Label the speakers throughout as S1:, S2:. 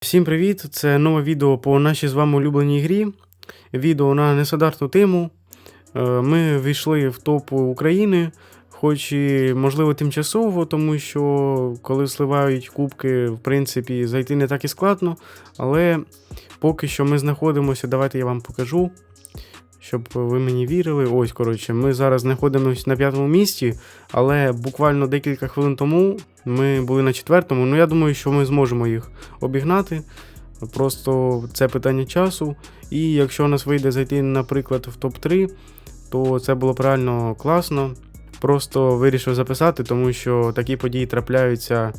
S1: Всім привіт! Це нове відео по нашій з вами улюбленій грі. Відео на нестандартну тему. Е, Ми війшли в топ України, хоч і можливо тимчасово, тому що коли сливають кубки, в принципі, зайти не так і складно. Але поки що ми знаходимося, давайте я вам покажу, щоб ви мені вірили. Ось, коротше, ми зараз знаходимося на п'ятому місці, але буквально декілька хвилин тому ми були на четвертому. Ну я думаю, що ми зможемо їх обігнати. Просто це питання часу. І якщо у нас вийде зайти, наприклад, в топ-3, то це було б реально класно. Просто вирішив записати, тому що такі події трапляються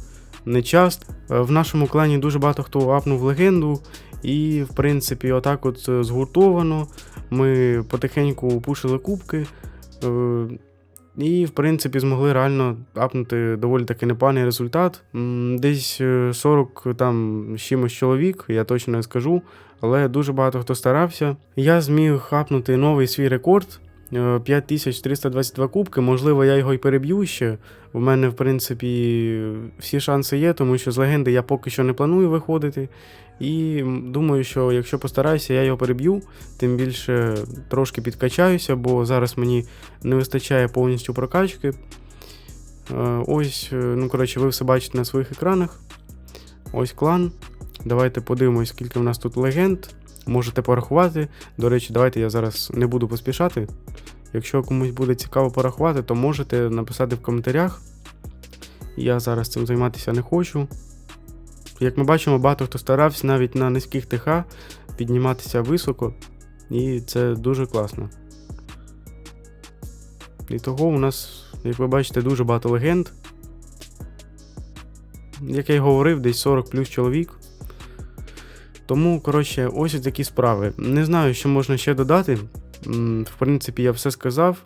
S1: не часто. Е, В нашому клані дуже багато хто апнув легенду, і, в принципі, отак от е, згуртовано. Ми потихеньку пушили кубки. е, І, в принципі, змогли реально апнути доволі таки непоганий результат. Десь е, 40 там з чимось чоловік, я точно не скажу, але дуже багато хто старався. Я зміг апнути новий свій рекорд. Е, 5322 кубки, можливо, я його й переб'ю ще. У мене, в принципі, всі шанси є, тому що з легенди я поки що не планую виходити. І думаю, що якщо постараюся, я його переб'ю, тим більше трошки підкачаюся, бо зараз мені не вистачає повністю прокачки. Е, Ось, е, ну коротше, ви все бачите на своїх екранах. Ось клан. Давайте подивимось, скільки в нас тут легенд. Можете порахувати. До речі, давайте я зараз не буду поспішати. Якщо комусь буде цікаво порахувати, то можете написати в коментарях. Я зараз цим займатися не хочу. Як ми бачимо, багато хто старався навіть на низьких ТХ підніматися високо, і це дуже класно. І того у нас, як ви бачите, дуже багато легенд. Як я й говорив, десь 40 плюс чоловік. Тому, коротше, ось такі справи. Не знаю, що можна ще додати. В принципі, я все сказав.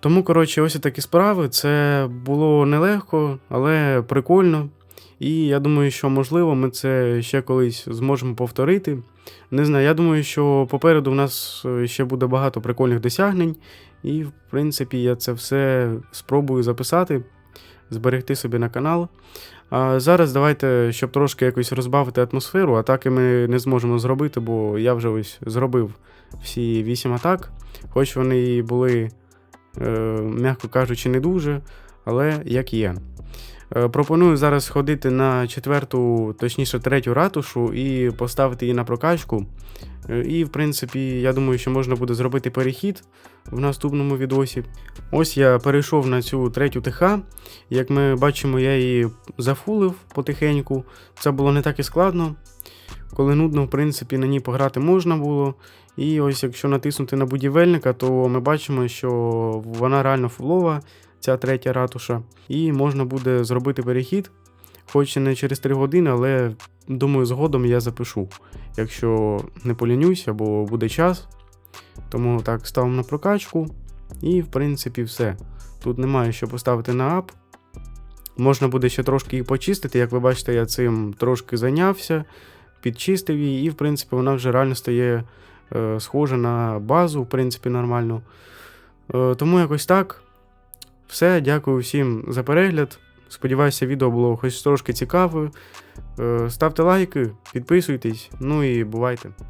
S1: Тому, коротше, ось такі справи. Це було нелегко, але прикольно. І я думаю, що можливо ми це ще колись зможемо повторити. Не знаю, я думаю, що попереду в нас е, ще буде багато прикольних досягнень, і, в принципі, я це все спробую записати, зберегти собі на канал. А зараз давайте, щоб трошки якось розбавити атмосферу, атаки ми не зможемо зробити, бо я вже ось зробив всі 8 атак, хоч вони і були, е, м'яко кажучи, не дуже, але як є. Е, Пропоную зараз сходити на четверту, точніше третю ратушу і поставити її на прокачку. Е, І, в принципі, я думаю, що можна буде зробити перехід в наступному відосі. Ось я перейшов на цю третю ТХ. Як ми бачимо, я її зафулив потихеньку. Це було не так і складно. Коли нудно, в принципі, на ній пограти можна було. І ось якщо натиснути на будівельника, то ми бачимо, що вона реально фулова, ця третя ратуша. І можна буде зробити перехід, хоч і не через 3 години, але думаю, згодом я запишу, якщо не полінюсь або буде час. Тому так, ставимо на прокачку. І, в принципі, все. Тут немає що поставити на ап. Можна буде ще трошки її почистити. Як ви бачите, я цим трошки зайнявся, підчистив її, і, в принципі, вона вже реально стає е, схожа на базу, в принципі, нормально. Е, тому якось так. Все, дякую всім за перегляд. Сподіваюся, відео було хоч трошки цікаве. Ставте лайки, підписуйтесь, ну і бувайте.